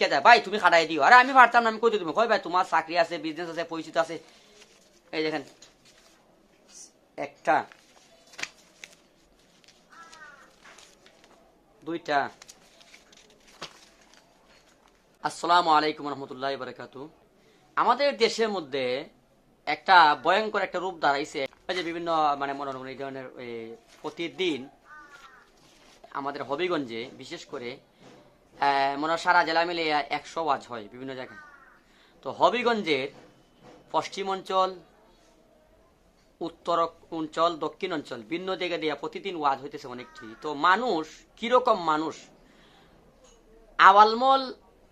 রাখিয়া যায় ভাই, তুমি খাটাই দিও। আরে, আমি পারতাম না, আমি কই তুমি কই ভাই, তোমার চাকরি আছে বিজনেস আছে, পরিচিত আছে। এই দেখেন। একটা। দুইটা। আসসালামু আলাইকুম রহমতুল্লাহ বারকাত। আমাদের দেশের মধ্যে একটা ভয়ঙ্কর একটা রূপ দাঁড়াইছে। যে বিভিন্ন মানে মনে করেন এই ধরনের প্রতিদিন আমাদের হবিগঞ্জে, বিশেষ করে মনে সারা জেলা মিলে একশো ওয়াজ হয় বিভিন্ন জায়গায়। তো হবিগঞ্জের পশ্চিম অঞ্চল, উত্তর অঞ্চল, দক্ষিণ অঞ্চল ভিন্ন জায়গা দিয়ে প্রতিদিন ওয়াজ হইতেছে অনেকটি। তো মানুষ, কীরকম মানুষ? আওয়ালমল,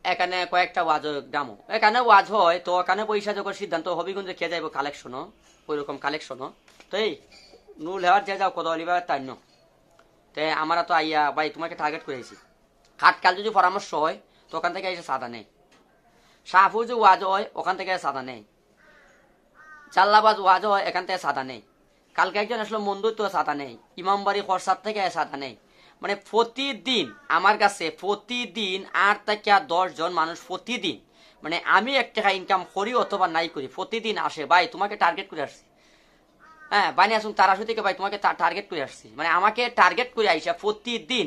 এখানে কয়েকটা ওয়াজ দামও এখানে ওয়াজ হয়, তো এখানে পয়সা যখন সিদ্ধান্ত, হবিগঞ্জে খেয়ে যাইব কালেকশনও ওই রকম কালেকশনও তো এই নুল হেওয়ার যে যাও কত অলিবা তাই তে আমরা তো আইয়া, ভাই, তোমাকে টার্গেট করেছি খাটকাল যদি পরামর্শ হয়, তো ওখান থেকে এসে সাদা নেই। সাফু যে ওয়াজ হয়, ওখান থেকে সাদা নেই। চাল্লাবাজ ওয়াজ হয়, এখান থেকে সাদা নেই। কালকে একজন আসলে মন্দির তো সাদা নেই ইমামবাড়ি খরসাদ থেকে সাদা নেই। মানে প্রতিদিন, আমার কাছে প্রতিদিন আট থেকে দশ জন মানুষ প্রতিদিন মানে আমি এক টাকা ইনকাম করি অথবা নাই করি, প্রতিদিন আসে। ভাই, তোমাকে টার্গেট করে আসছি। হ্যাঁ বানি আসুন, তারাশু থেকে ভাই, তোমাকে টার্গেট করে আসছি। মানে আমাকে টার্গেট করে আইসা প্রতিদিন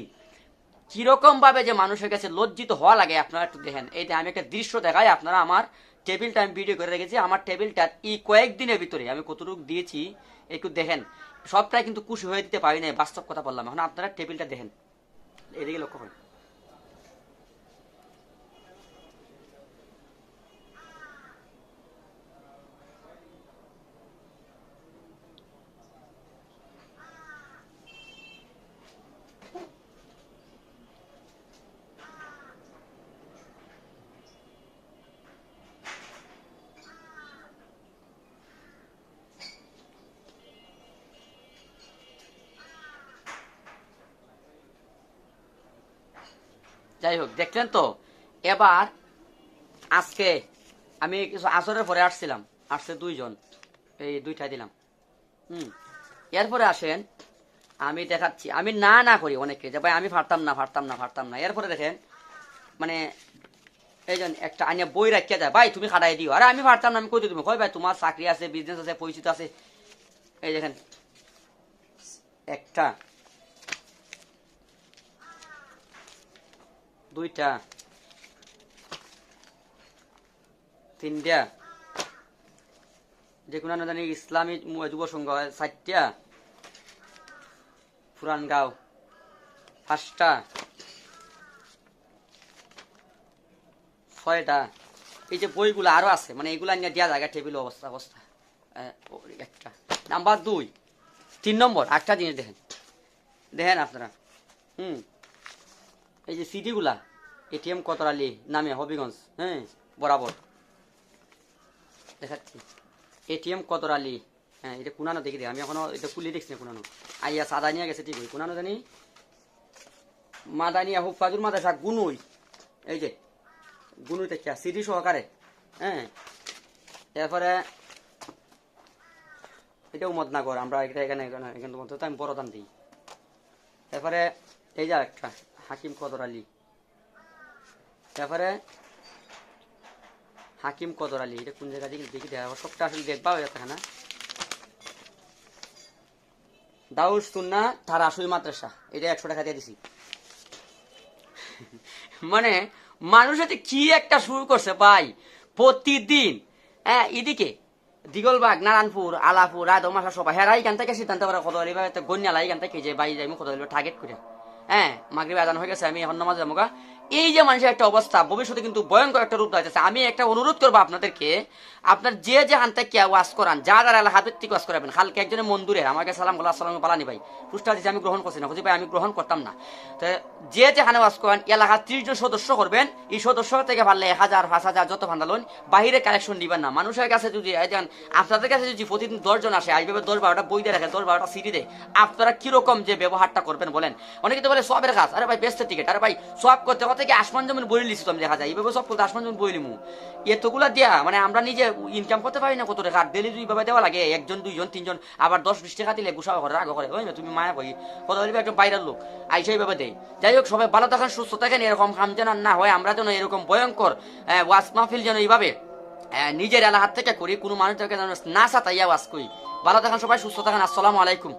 কীরকম ভাবে যে মানুষের কাছে লজ্জিত হওয়া লাগে, আপনারা একটু দেখেন। এই আমি একটা দৃশ্য দেখাই, আপনারা আমার টেবিলটা আমি ভিডিও করে রেখেছি। আমার টেবিলটা এই কয়েকদিনের ভিতরে আমি কতটুকু দিয়েছি, একটু দেখেন। সবটাই কিন্তু খুশি হয়ে দিতে পারি না বাস্তব কথা বললাম। এখন আপনারা টেবিলটা দেখেন। এদিকে লক্ষ্য করেন। যাই হোক দেখলেন তো? এবার আজকে আমি কিছু আসরের পরে আসছিলাম, আসছে দুইজন, এই দুইটাই দিলাম। হুম, এরপরে আসেন, আমি দেখাচ্ছি, আমি না না করি অনেকে যে ভাই আমি পারতাম না পারতাম না পারতাম না। এরপরে দেখেন মানে এই জন একটা আনিয়া বই রাখিয়া যায় ভাই, তুমি খাটাই দিও। আরে, আমি পারতাম না, আমি কই তুমি কই ভাই, তোমার চাকরি আছে বিজনেস আছে, পরিচিত আছে। এই দেখেন, একটা দুইটা। তিনটা। যে কোনো জানি ইসলামী যুব সংঘ চারটা। পুরান গাঁও। পাঁচটা। ছয়টা। এই যে বইগুলো আরও আছে মানে এগুলা নিয়ে দেওয়া জায়গা টেবিল অবস্থা অবস্থা। একটা। নাম্বার দুই। তিন নম্বর একটা জিনিস দেখেন। দেখেন আপনারা। হুম। এই যে সিটিগুলা এটিএম কতরালি নামে হবিগঞ্জ হ্যাঁ বরাবর। দেখাচ্ছি। এটিএম কতরালি হ্যাঁ এটা কুনানো দেখি দে আমি এখনও এটা খুলে দেখছি না কুনানো। আইয়া সাদা নিয়ে গেছে ঠিক কুনানো জানি? মাদানিয়া হুফাজুর মাদাসা, গুনুই। এই যে, গুনুই দেখিয়া সিটি সহকারে হ্যাঁ। এরপরে, এটা উমদনগর আমরা এটা এখানে এখানে আমি বড় দাম দিই। এরপরে, এই যে একটা হাকিম কদর আলী। তারপরে হাকিম কদর আলী, এটা কোন জায়গা থেকে দেখি দেখা সবটা আসলে দেখবা থাকে না দাউস সুন্না তার আসল মাদ্রাসা। এটা একশো টাকা দিয়ে দিছি। মানে মানুষ এতে কি একটা শুরু করছে ভাই? প্রতিদিন হ্যাঁ এদিকে দিগলবাগ, নারায়ণপুর, আলাপুর আদমাশা সবাই হেরা এখান থেকে সিদ্ধান্ত করে কত আলিবা গন্যালা এখান থেকে যে বাই যাই কত আলিবা টার্গেট করে। হ্যাঁ মাগরিব আদান হয়ে গেছে আমি এখন নামাজ যাব। এই যে মানুষের একটা অবস্থা, ভবিষ্যতে কিন্তু ভয়ঙ্কর একটা রূপ দাঁড়াচ্ছে আমি একটা অনুরোধ করব আপনাদেরকে, আপনার যে যে হান থেকে ওয়াজ করান, যা যারা এলাকা হাতের থেকে ওয়াজ করাবেন। কালকে একজনের মন্দুরে আমাকে সালাম গোলা সালাম পালানি ভাই। পুষ্টা দিচ্ছে আমি গ্রহণ করছি না বুঝি ভাই আমি গ্রহণ করতাম না। তো যে যে হানে ওয়াজ করান এলাকা ত্রিশ জন সদস্য করবেন, এই সদস্য থেকে ভালো এক হাজার, পাঁচ হাজার যত ভান্ডালন বাহিরে কালেকশন দিবেন না। মানুষের কাছে যদি আপনাদের কাছে যদি প্রতিদিন দশজন আসে এইভাবে দশ বারোটা বই দিয়ে রাখে, দশ বারোটা সিটি দেয়, আপনারা কীরকম যে ব্যবহারটা করবেন বলেন? অনেকে তো বলে সবের কাজ। আরে ভাই বেস্টের টিকিট আরে ভাই সব করতে করতে থেকে আসমান জমিন বই লিছি তুমি দেখা যায়। এইভাবে সব করতে আসমান জমিন বই লিমু। এতগুলা দিয়া মানে আমরা নিজে ইনকাম করতে পারি না কত টাকা ডেলি দুইভাবে দেওয়া লাগে, একজন, দুইজন, তিনজন, আবার দশ, বিশ টাকা দিলে গুসা করে রাগ করে। ওই না, তুমি মায়া কই কত বলবি একজন বাইরের লোক, আইসা এইভাবে দেয়। যাই হোক, সবাই ভালো থাকেন, সুস্থ থাকেন, এরকম কাম যেন না হয়, আমরা যেন এরকম ভয়ঙ্কর ওয়াজ মাহফিল যেন এইভাবে নিজের এলাহাত থেকে করি, কোনো মানুষদেরকে যেন না সাতাইয়া ওয়াজ করি। ভালো থাকেন সবাই, সুস্থ থাকেন, আসসালামু আলাইকুম।